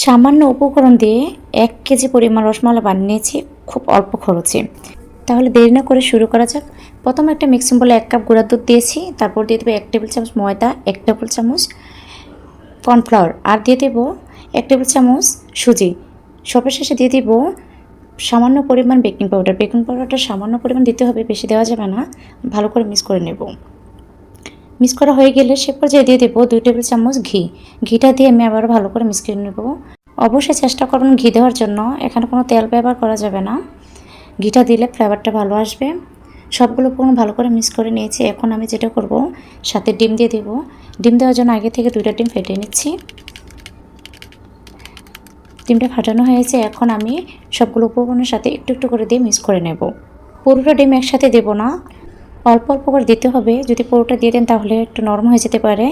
সামান্য উপকরণ দিয়ে এক কেজি পরিমাণ রসমালাই বানিয়েছি, খুব অল্প খরচে। তাহলে দেরি না করে শুরু করা যাক। প্রথমে একটা মিক্সিং বলে এক কাপ গুঁড়া দুধ দিয়েছি, তারপর দিয়ে দেবো এক টেবিল চামচ ময়দা, এক টেবিল চামচ কর্নফ্লাওয়ার, আর দিয়ে দেবো এক টেবিল চামচ সুজি। সবের শেষে দিয়ে দিব সামান্য পরিমাণ বেকিং পাউডার। বেকিং পাউডারটা সামান্য পরিমাণ দিতে হবে, বেশি দেওয়া যাবে না। ভালো করে মিক্স করে নেব। মিক্স করা হয়ে গেলে সে পর্যায়ে দিয়ে দেবো দুই টেবিল চামচ ঘি। ঘিটা দিয়ে আমি আবার ভালো করে মিক্স করে নেব। অবশ্যই চেষ্টা করুন ঘি দেওয়ার জন্য, এখানে কোনো তেল ব্যবহার করা যাবে না। ঘিটা দিলে ফ্লেভারটা ভালো আসবে। সবগুলো পুরো ভালো করে মিক্স করে নিয়েছি। এখন আমি যেটা করব, সাথে ডিম দিয়ে দেবো। ডিম দেওয়ার জন্য আগে থেকে দুইটা ডিম ফেটে নিচ্ছি। ডিমটা ফাটানো হয়েছে। এখন আমি সবগুলো উপকরণের সাথে একটু একটু করে দিয়ে মিক্স করে নেব। পুরোটা ডিম একসাথে দেব না। অল্প অল্প করে দিতে হবে। যদি পুরোটা দিয়ে দেন তাহলে একটু নরম হয়ে যেতে পারে।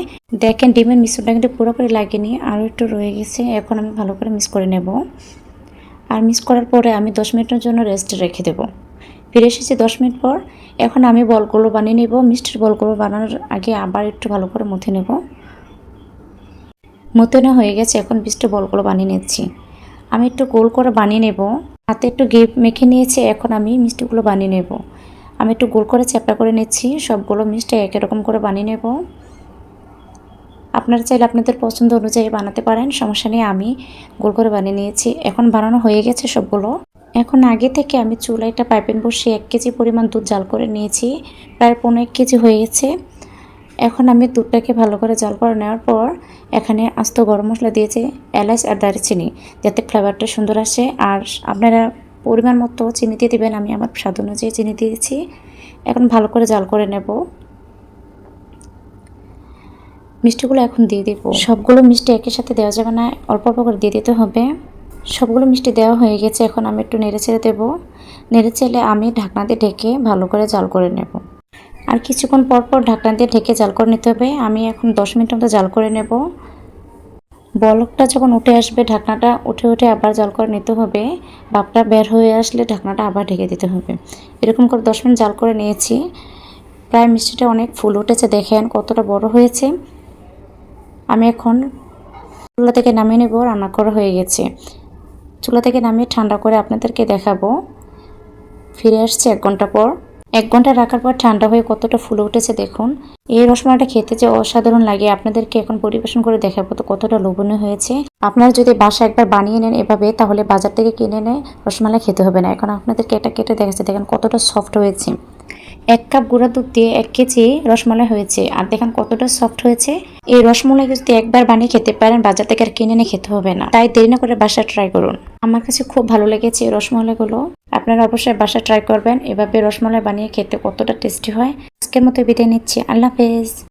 দেখেন, ডিমের মিশ্রণটা কিন্তু পুরোপুরি লাগেনি আরও একটু রয়ে গেছে। এখন আমি ভালো করে মিক্স করে নেব। আর মিক্স করার পরে আমি দশ মিনিটের জন্য রেস্টে রেখে দেবো। ফিরে এসেছি দশ মিনিট পর। এখন আমি বলগুলো বানিয়ে নেব। মিষ্টির বলগুলো বানানোর আগে আবার একটু ভালো করে মুথে নেব। মতনে হয়ে গেছে। এখন মিষ্টি বলগুলো বানিয়ে নিচ্ছি। আমি একটু গোল করে বানিয়ে নেব। হাতে একটু ঘি মেখে নিয়েছি। এখন আমি মিষ্টিগুলো বানিয়ে নেব। আমি একটু গোল করে চ্যাপটা করে নিচ্ছি। সবগুলো মিষ্টি একই রকম করে বানিয়ে নেব। আপনারা চাইলে আপনাদের পছন্দ অনুযায়ী বানাতে পারেন, সমস্যা নেই, আমি গোল করে বানিয়ে নিয়েছি। এখন বানানো হয়ে গেছে সবগুলো। এখন আগে থেকে আমি চুলায় একটা পাইপেন বসিয়ে এক কেজি পরিমাণ দুধ জাল করে নিয়েছি। প্রায় পনেরো এক কেজি হয়ে গেছে। এখন আমি দুধটাকে ভালো করে জাল করে নেওয়ার পর এখানে আস্ত গরম মশলা দিয়েছি, এলাচ আর দারচিনি, যাতে ফ্লেভারটা সুন্দর আসে। আর আপনারা পরিমাণ মতো চিনি দিয়ে দেবেন, আমি আমার স্বাদ অনুযায়ী চিনি দিয়েছি এখন ভালো করে জাল করে নেব। মিষ্টিগুলো এখন দিয়ে দিব। সবগুলো মিষ্টি একই সাথে দেওয়া যাবে না, অল্প অল্প করে দিয়ে দিতে হবে। সবগুলো মিষ্টি দেওয়া হয়ে গেছে, এখন আমি একটু নেড়ে ছেড়ে দেবো। নেড়ে চেলে আমি ঢাকনা দিয়ে ঢেকে ভালো করে জাল করে নেব। আর কিছুক্ষণ পর পর ঢাকনা দিয়ে ঢেকে জাল করে নিতে হবে। আমি এখন দশ মিনিট মতো জাল করে নেব। বলকটা যখন উঠে আসবে, ঢাকনাটা উঠে উঠে আবার জাল করে নিতে হবে। বাপটা বের হয়ে আসলে ঢাকনাটা আবার ঢেকে দিতে হবে। এরকম করে দশ মিনিট জাল করে নিয়েছি। প্রায় মিষ্টিটা অনেক ফুল উঠেছে, দেখেন কতটা বড় হয়েছে। আমি এখন চুলা থেকে নামিয়ে নেব, রান্না করা হয়ে গেছে। চুলা থেকে নামিয়ে ঠান্ডা করে আপনাদেরকে দেখাবো। ফিরে আসছে এক ঘণ্টা পর। এক ঘণ্টা রাখার পর ঠান্ডা হয়ে কতটা ফুলে উঠেছে দেখুন। এই রসমালাটা খেতে যে অসাধারণ লাগে, আপনাদেরকে এখন পরিবেশন করে দেখাবো তো কতটা লোভনীয় হয়েছে। আপনারা যদি বাসা একবার বানিয়ে নেন এভাবে, তাহলে বাজার থেকে কিনে এনে রসমালাই খেতে হবে না। এখন আপনাদেরকে এটা কেটে দেখাচ্ছে, দেখেন কতটা সফট হয়েছে। এক কাপ গুঁড়া দুধ দিয়ে এক কেজি রসমালাই হয়েছে। আর দেখেন কতটা সফট হয়েছে। এই রসমলাই যদি একবার বানিয়ে খেতে পারেন, বাজার থেকে আর কিনে নিয়ে খেতে হবে না। তাই দেরি না করে বাসা ট্রাই করুন। আমার কাছে খুব ভালো লেগেছে এই রসমালাইগুলো। আপনারা অবশ্যই বাসা ট্রাই করবেন। এভাবে রসমালাই বানিয়ে খেতে কতটা টেস্টি হয়। আজকের মতো বিদায় নিচ্ছি। আল্লাহ হাফেজ।